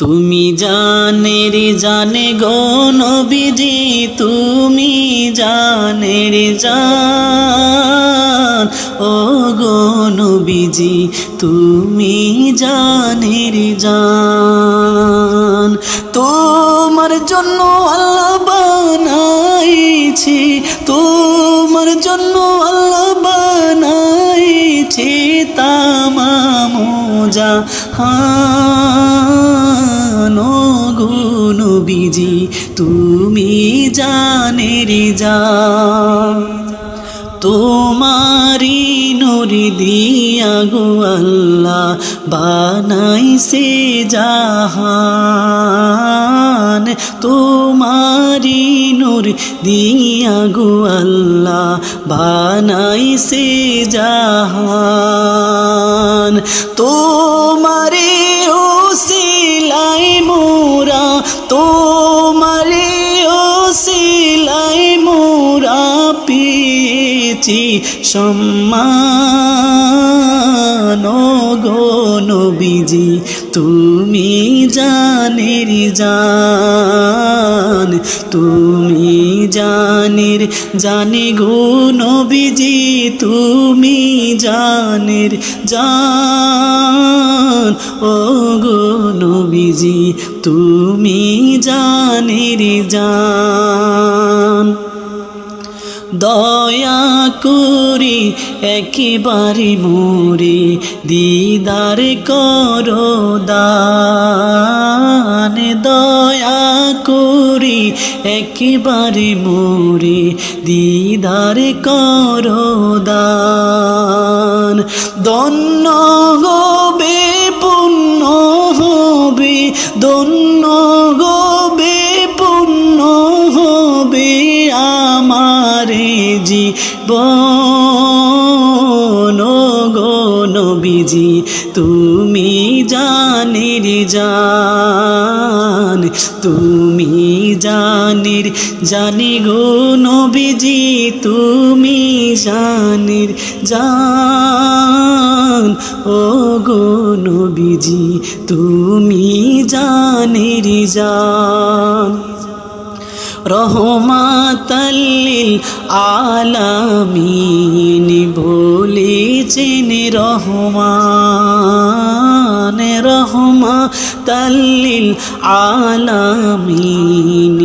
তুমি জানের জানে গো নবীজি, তুমি জানের জান। ও গো নবীজি, তুমি জানের জান। তোমার জন্য আল্লাহ বানাইছি, তোমার জন্য আল্লাহ বানাইছি তামামোজা হানো বিজি তুমি জানের যা। তোমারি নুরি দিয়া গো আল্লাহ বানাইছে জাহান। তোমারি নূর দিয়া গো আল্লাহ বানাইছে জাহান। তোমারে পেয়েছি সম্মান। গো নবীজি, তুমি জানের জান, তুমি জানের জানে গো নবীজি, তুমি জানের জান। ও গো নবীজি, তুমি জানের জান। দয়া করি একেবারে মোরে দিদার করো দান। দয়া করি একেবারে মোরে দিদার করো দান। দন্য হবে, পুণ্য হবে দন্য জীবন গো নবীজি, তুমি জানের জান, তুমি জানের জানি গো নবীজি, তুমি জানের জান, ও গো নবীজি, তুমি জানের জান। রহমাতাল্লিল আলামিন বলেছেন রহমান রহমাতাল্লিল আলামিন